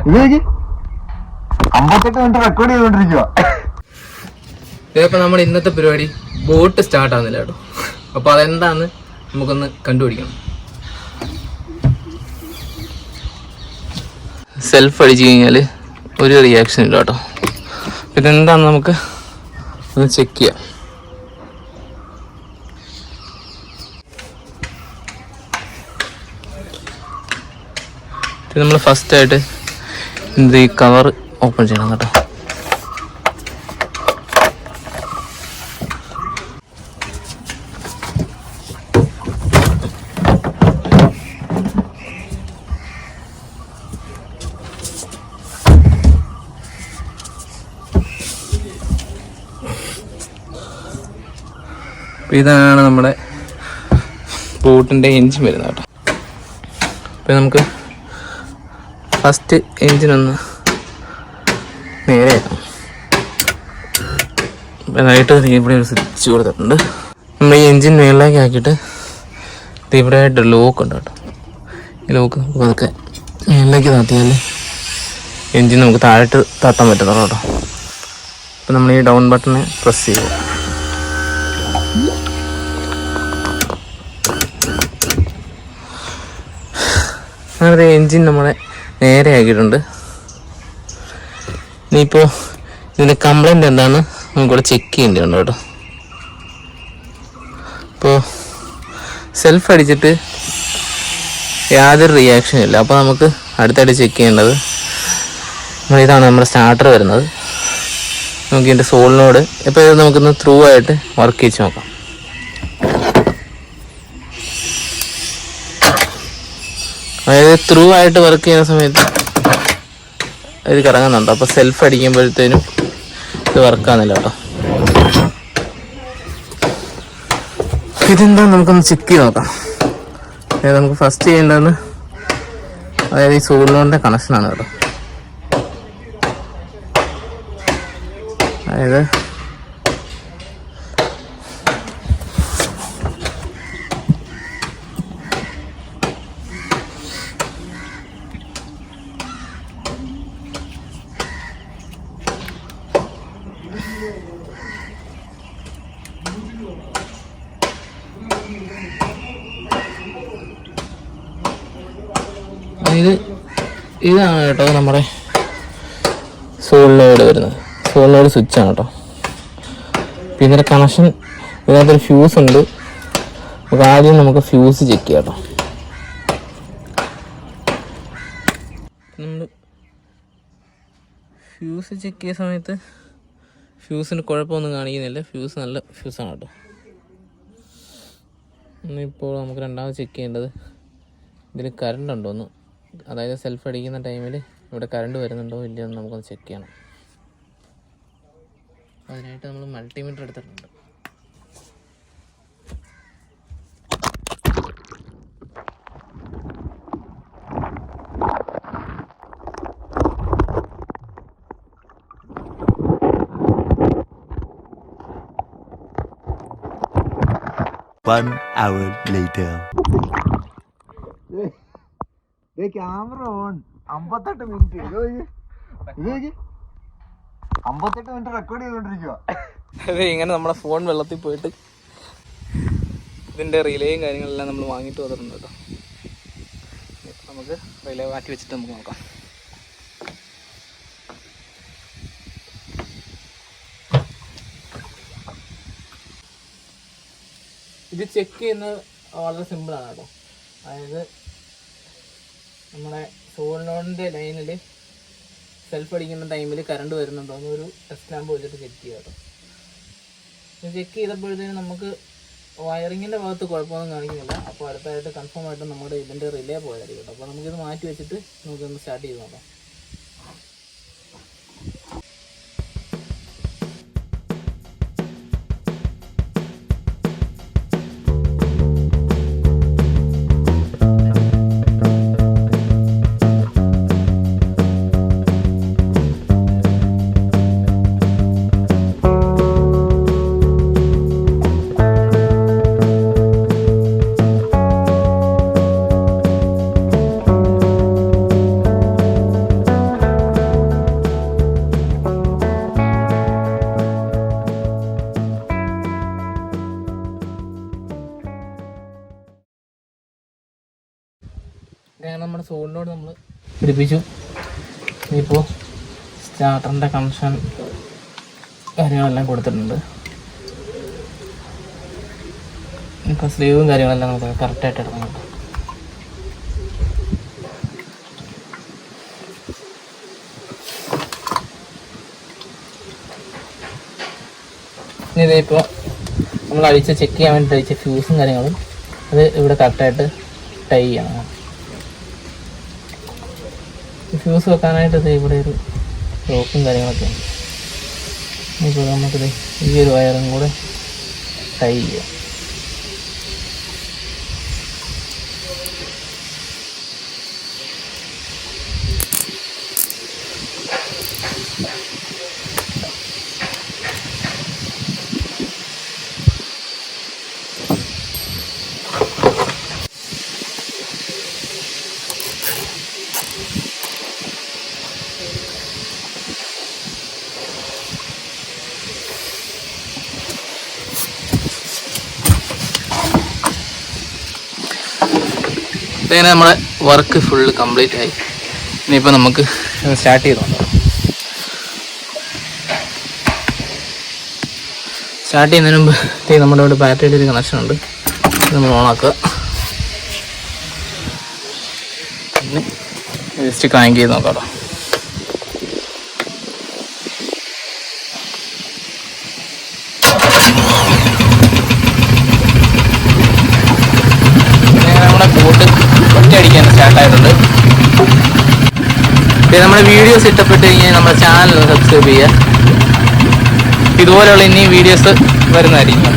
ഇത് അമ്പത്തെട്ട് minute record ചെയ്തോണ്ടിരിക്കുക ഇതിപ്പോ നമ്മുടെ ഇന്നത്തെ പരിപാടി ബോട്ട് സ്റ്റാർട്ട് ആവുന്നില്ല കേട്ടോ. അപ്പൊ അതെന്താന്ന് നമുക്കൊന്ന് കണ്ടുപിടിക്കണം. സെൽഫ് അടിച്ചു കഴിഞ്ഞാൽ ഒരു റിയാക്ഷൻ ഇല്ല കേട്ടോ. ഇതെന്താന്ന് നമുക്ക് ഒന്ന് ചെക്ക് ചെയ്യാം. നമ്മൾ ഫസ്റ്റ് ആയിട്ട് ഇത് ഈ കവർ ഓപ്പൺ ചെയ്യണം കേട്ടോ. ഇതാണ് നമ്മുടെ ബോട്ടിന്റെ എഞ്ചിൻ വരുന്നത് കേട്ടോ. അപ്പോൾ നമുക്ക് ഫസ്റ്റ് എൻജിനൊന്ന് നേരെ നന്നായിട്ട് ഇവിടെ ഒരു സ്വിച്ച് കൊടുത്തിട്ടുണ്ട്. നമ്മൾ ഈ എൻജിൻ മേളിലേക്ക് ആക്കിയിട്ട് ഇവിടെ ആയിട്ട് ലോക്ക് ഉണ്ട് കേട്ടോ. ഈ ലോക്ക് നമുക്ക് അതൊക്കെ മേളിലേക്ക് താത്തിയാൽ എൻജിൻ നമുക്ക് താഴോട്ട് താത്താൻ പറ്റുന്നുള്ളൂ കേട്ടോ. അപ്പം നമ്മൾ ഈ ഡൗൺ ബട്ടൺ പ്രസ് ചെയ്യുക. അങ്ങനെ എൻജിൻ നമ്മളെ നേരെ ആക്കിയിട്ടുണ്ട്. ഇനിയിപ്പോൾ ഇതിന്റെ കംപ്ലൈന്റ് എന്താണ് നമുക്കിവിടെ ചെക്ക് ചെയ്യേണ്ടതുണ്ട് കേട്ടോ. ഇപ്പോൾ സെൽഫ് അടിച്ചിട്ട് യാതൊരു റിയാക്ഷനും ഇല്ല. അപ്പോൾ നമുക്ക് അടുത്തായിട്ട് ചെക്ക് ചെയ്യേണ്ടത് ഇതാണ് നമ്മുടെ സ്റ്റാർട്ടർ വരുന്നത്. നമുക്ക് ഇതിന്റെ സോളിനോട് ഇപ്പോൾ ഇത് നമുക്കൊന്ന് ത്രൂ ആയിട്ട് വർക്ക് ചെയ്ച്ച് നോക്കാം. അതായത് ത്രൂ ആയിട്ട് വർക്ക് ചെയ്യുന്ന സമയത്ത് ഇത് കറങ്ങുന്നുണ്ട്. അപ്പോൾ സെൽഫ് അടിക്കുമ്പോഴത്തേനും ഇത് വർക്കാകുന്നില്ല കേട്ടോ. ഇതെന്താ നമുക്കൊന്ന് ചെക്ക് ചെയ്ത് നോക്കാം. അതായത് നമുക്ക് ഫസ്റ്റ് ചെയ്യേണ്ടതെന്ന് അതായത് ഈ സോളിനോറിന്റെ കണക്ഷനാണ് കേട്ടോ. അതായത് ഇത് ഇതാണ് കേട്ടോ നമ്മുടെ സോളിനോട് വരുന്നത്. സോളിനോട് സ്വിച്ചാണ് കേട്ടോ. പിന്നെ ഇതിന്റെ കണക്ഷൻ ഇതിനകത്തൊരു ഫ്യൂസ് ഉണ്ട്. നമുക്ക് ആദ്യം നമുക്ക് ഫ്യൂസ് ചെക്ക് ചെയ്യാം കേട്ടോ. നമ്മൾ ഫ്യൂസ് ചെക്ക് ചെയ്ത സമയത്ത് ഫ്യൂസിന് കുഴപ്പമൊന്നും കാണിക്കുന്നില്ല. ഫ്യൂസ് നല്ല ഫ്യൂസാണ് കേട്ടോ. ഇന്നിപ്പോൾ നമുക്ക് രണ്ടാമത് ചെക്ക് ചെയ്യേണ്ടത് ഇതിൽ കറണ്ട് ഉണ്ടോ എന്ന് അതായത് സെൽഫ് അടിക്കുന്ന ടൈമിൽ ഇവിടെ കറണ്ട് വരുന്നുണ്ടോ ഇല്ലയോ എന്ന് നമുക്കൊന്ന് ചെക്ക് ചെയ്യണം അതിനായിട്ട് നമ്മൾ മൾട്ടിമീറ്റർ എടുത്തിട്ടുണ്ട് One hour later. Camera on അമ്പത്തെട്ട് മിനിറ്റ് അമ്പത്തെട്ട് മിനിറ്റ് റെക്കോർഡ് ചെയ്തോണ്ടിരിക്കുക ഇങ്ങനെ നമ്മുടെ ഫോൺ വെള്ളത്തിൽ പോയിട്ട് ഇതിന്റെ റിലേയും കാര്യങ്ങളെല്ലാം നമ്മൾ വാങ്ങിട്ട് വന്നിട്ടുണ്ട് കേട്ടോ. നമുക്ക് റിലേ മാറ്റി വെച്ചിട്ട് നമുക്ക് നോക്കാം. ഇത് ചെക്ക് ചെയ്യുന്നത് വളരെ സിമ്പിളാണ് കേട്ടോ. അതായത് നമ്മുടെ സോളിനോടിന്റെ ലൈനിൽ സെൽഫ് അടിക്കുന്ന ടൈമിൽ കറണ്ട് വരുന്നുണ്ടോ. എന്നൊരു ടെസ്റ്റ് ലാമ്പ് വെച്ചിട്ട് ചെക്ക് ചെയ്യുക കേട്ടോ ചെക്ക് ചെയ്തപ്പോഴത്തേനും നമുക്ക് വയറിങ്ങിന്റെ ഭാഗത്ത് കുഴപ്പമൊന്നും കാണിക്കുന്നില്ല. അപ്പോൾ അടുത്തായിട്ട് കൺഫേം ആയിട്ട് നമ്മുടെ ഇതിന്റെ റിലേ പോയതായിരിക്കും കേട്ടോ അപ്പോൾ നമുക്കിത് മാറ്റി വെച്ചിട്ട് നമുക്കൊന്ന് സ്റ്റാർട്ട് ചെയ്ത് നോക്കാം. സോളിനോട് നമ്മൾ പിടിപ്പിച്ചു. ഇപ്പോൾ സ്റ്റാർട്ടറിന്റെ കണക്ഷൻ കാര്യങ്ങളെല്ലാം കൊടുത്തിട്ടുണ്ട്. ഇപ്പോൾ സ്ലീവും കാര്യങ്ങളെല്ലാം നമുക്ക് കറക്റ്റായിട്ട് ഇടണം ഇതിപ്പോൾ നമ്മൾ അഴിച്ച് ചെക്ക് ചെയ്യാൻ വേണ്ടിയിട്ട് അഴിച്ച ഫ്യൂസും കാര്യങ്ങളും അത് ഇവിടെ കറക്റ്റായിട്ട് ടൈ ചെയ്യണം. ഫ്യൂസ് വെക്കാനായിട്ട് ഇവിടെ ഒരു ലോക്കും കാര്യങ്ങളൊക്കെ ഉണ്ട്. ഇപ്പോൾ നമുക്കിത് ഈ ഒരു വയറും കൂടെ ടൈ ചെയ്യാം. ഇങ്ങനെ നമ്മുടെ വർക്ക് ഫുള്ള് കംപ്ലീറ്റ് ആയി. ഇനിയിപ്പോൾ നമുക്ക് സ്റ്റാർട്ട് ചെയ്ത് സ്റ്റാർട്ട് ചെയ്യുന്നതിന് മുമ്പ് ഈ നമ്മുടെ ഇവിടെ ബാറ്ററിയുടെ ഒരു കണക്ഷൻ ഉണ്ട്. നമ്മൾ ഓണാക്കുക പിന്നെ ജസ്റ്റ് ക്രാങ്ക് ചെയ്ത് നോക്കാം കേട്ടോ ഇങ്ങനെ നമ്മുടെ ബോട്ട് ഒറ്റയടിക്കാൻ സ്റ്റാർട്ട് ആയിട്ടുണ്ട് പിന്നെ നമ്മുടെ വീഡിയോസ് ഇഷ്ടപ്പെട്ട് കഴിഞ്ഞാൽ നമ്മുടെ ചാനൽ സബ്സ്ക്രൈബ് ചെയ്യുക. ഇതുപോലെയുള്ള ഇനി വീഡിയോസ് വരുന്നതായിരിക്കും.